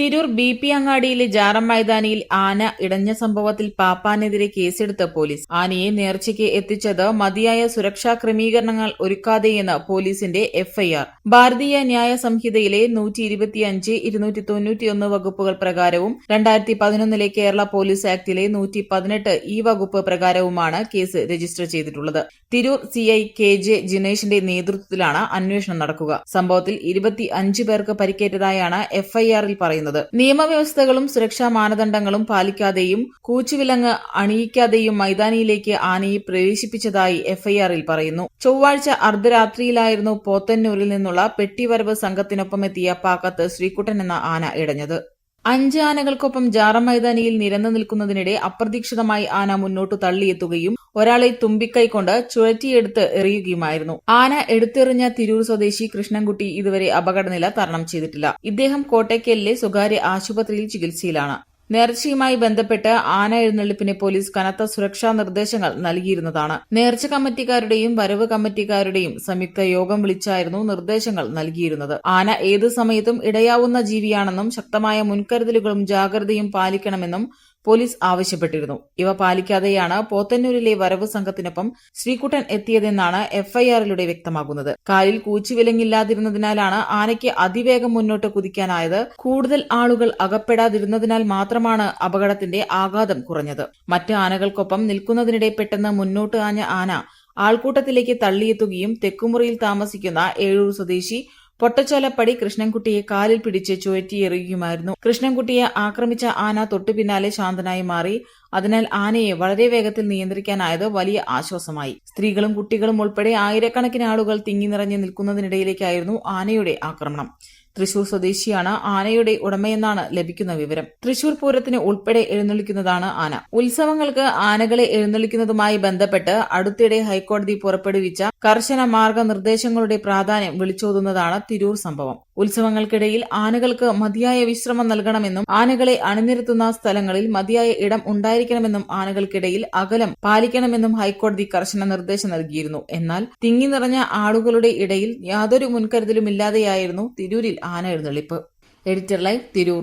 Tirur B P അങ്ങാടിയിലെ ജാറം മൈതാനിയിൽ ആന ഇടഞ്ഞ സംഭവത്തിൽ പാപ്പാനെതിരെ കേസെടുത്ത പോലീസ്. ആനയെ നേർച്ചയ്ക്ക് എത്തിച്ചത് മതിയായ സുരക്ഷാ ക്രമീകരണങ്ങൾ ഒരുക്കാതെയെന്ന് പോലീസിന്റെ എഫ്ഐആർ. ഭാരതീയ ന്യായ സംഹിതയിലെ നൂറ്റി ഇരുപത്തിയഞ്ച് ഇരുന്നൂറ്റി തൊണ്ണൂറ്റിയൊന്ന് വകുപ്പുകൾ പ്രകാരവും രണ്ടായിരത്തി പതിനൊന്നിലെ കേരള പോലീസ് ആക്ടിലെ നൂറ്റി പതിനെട്ട് ഈ വകുപ്പ് പ്രകാരവുമാണ് കേസ് രജിസ്റ്റർ ചെയ്തിട്ടുള്ളത്. തിരൂർ സിഐ കെ ജെ ജിനേഷിന്റെ നേതൃത്വത്തിലാണ് അന്വേഷണം നടക്കുക. സംഭവത്തിൽ ഇരുപത്തി അഞ്ച് പേർക്ക് പരിക്കേറ്റതായാണ് എഫ്ഐആറിൽ പറയുന്നത്. നിയമവ്യവസ്ഥകളും സുരക്ഷാ മാനദണ്ഡങ്ങളും പാലിക്കാതെയും കൂച്ചുവിലങ്ങ് അണിയിക്കാതെയും മൈതാനിയിലേക്ക് ആനയെ പ്രവേശിപ്പിച്ചതായി എഫ്ഐആറിൽ പറയുന്നു. ചൊവ്വാഴ്ച അർദ്ധരാത്രിയിലായിരുന്നു പോത്തന്നൂരിൽ നിന്നുള്ള പെട്ടിവരവ് സംഘത്തിനൊപ്പം എത്തിയ പാക്കത്ത് ശ്രീകുട്ടൻ എന്ന ആന ഇടഞ്ഞത്. അഞ്ച് ആനകൾക്കൊപ്പം ജാറ മൈതാനിയിൽ നിരന്നു നിൽക്കുന്നതിനിടെ അപ്രതീക്ഷിതമായി ആന മുന്നോട്ട് തള്ളിയെത്തുകയും ഒരാളെ തുമ്പിക്കൈ കൊണ്ട് ചുഴറ്റിയെടുത്ത് എറിയുകയുമായിരുന്നു. ആന എടുത്തെറിഞ്ഞ തിരൂർ സ്വദേശി കൃഷ്ണൻകുട്ടി ഇതുവരെ അപകടനില തരണം ചെയ്തിട്ടില്ല. ഇദ്ദേഹം കോട്ടയ്ക്കലിലെ സ്വകാര്യ ആശുപത്രിയിൽ ചികിത്സയിലാണ്. നേർച്ചയുമായി ബന്ധപ്പെട്ട് ആന എഴുന്നള്ളിപ്പിന് പോലീസ് കനത്ത സുരക്ഷാ നിർദ്ദേശങ്ങൾ നൽകിയിരുന്നതാണ്. നേർച്ച കമ്മിറ്റിക്കാരുടെയും വരവ് കമ്മിറ്റിക്കാരുടെയും സംയുക്ത യോഗം വിളിച്ചായിരുന്നു നിർദ്ദേശങ്ങൾ നൽകിയിരുന്നത്. ആന ഏതു സമയത്തും ഇടയാവുന്ന ജീവിയാണെന്നും ശക്തമായ മുൻകരുതലുകളും ജാഗ്രതയും പാലിക്കണമെന്നും പോലീസ് ആവശ്യപ്പെട്ടിരുന്നു. ഇവ പാലിക്കാതെയാണ് പോത്തന്നൂരിലെ വരവ് സംഘത്തിനൊപ്പം ശ്രീകുട്ടൻ എത്തിയതെന്നാണ് എഫ്ഐആറിലൂടെ വ്യക്തമാകുന്നത്. കാലിൽ കൂച്ചുവിലങ്ങില്ലാതിരുന്നതിനാലാണ് ആനയ്ക്ക് അതിവേഗം മുന്നോട്ട് കുതിക്കാനായത്. കൂടുതൽ ആളുകൾ അകപ്പെടാതിരുന്നതിനാൽ മാത്രമാണ് അപകടത്തിന്റെ ആഘാതം കുറഞ്ഞത്. മറ്റ് ആനകൾക്കൊപ്പം നിൽക്കുന്നതിനിടെ പെട്ടെന്ന് മുന്നോട്ട് ആഞ്ഞ ആന ആൾക്കൂട്ടത്തിലേക്ക് തള്ളിയെത്തുകയും തെക്കുമുറിയിൽ താമസിക്കുന്ന ഏഴൂർ സ്വദേശി പൊട്ടച്ചോലപ്പടി കൃഷ്ണൻകുട്ടിയെ കാലിൽ പിടിച്ച് ചുഴറ്റിയെറിയുമായിരുന്നു കൃഷ്ണൻകുട്ടിയെ ആക്രമിച്ച ആന തൊട്ടു പിന്നാലെ ശാന്തനായി മാറി. അതിനാൽ ആനയെ വളരെ വേഗത്തിൽ നിയന്ത്രിക്കാനായത് വലിയ ആശ്വാസമായി. സ്ത്രീകളും കുട്ടികളും ഉൾപ്പെടെ ആയിരക്കണക്കിന് ആളുകൾ തിങ്ങി നിറഞ്ഞു നിൽക്കുന്നതിനിടയിലേക്കായിരുന്നു ആനയുടെ ആക്രമണം. തൃശൂർ സ്വദേശിയാണ് ആനയുടെ ഉടമയെന്നാണ് ലഭിക്കുന്ന വിവരം. തൃശൂർ പൂരത്തിന് ഉൾപ്പെടെ എഴുന്നള്ളിക്കുന്നതാണ് ആന. ഉത്സവങ്ങൾക്ക് ആനകളെ എഴുന്നള്ളിക്കുന്നതുമായി ബന്ധപ്പെട്ട് അടുത്തിടെ ഹൈക്കോടതി പുറപ്പെടുവിച്ച കർശന മാർഗനിർദ്ദേശങ്ങളുടെ പ്രാധാന്യം വിളിച്ചോതുന്നതാണ് തിരൂർ സംഭവം. ഉത്സവങ്ങൾക്കിടയിൽ ആനകൾക്ക് മതിയായ വിശ്രമം നൽകണമെന്നും ആനകളെ അണിനിരത്തുന്ന സ്ഥലങ്ങളിൽ മതിയായ ഇടം ഉണ്ടായിരിക്കണമെന്നും ആനകൾക്കിടയിൽ അകലം പാലിക്കണമെന്നും ഹൈക്കോടതി കർശന നിർദ്ദേശം നൽകിയിരുന്നു. എന്നാൽ തിങ്ങി നിറഞ്ഞ ആളുകളുടെ ഇടയിൽ യാതൊരു മുൻകരുതലുമില്ലാതെയായിരുന്നു തിരൂരിൽ ആന എഴുന്നള്ളിപ്പ്. Editor live Tirur.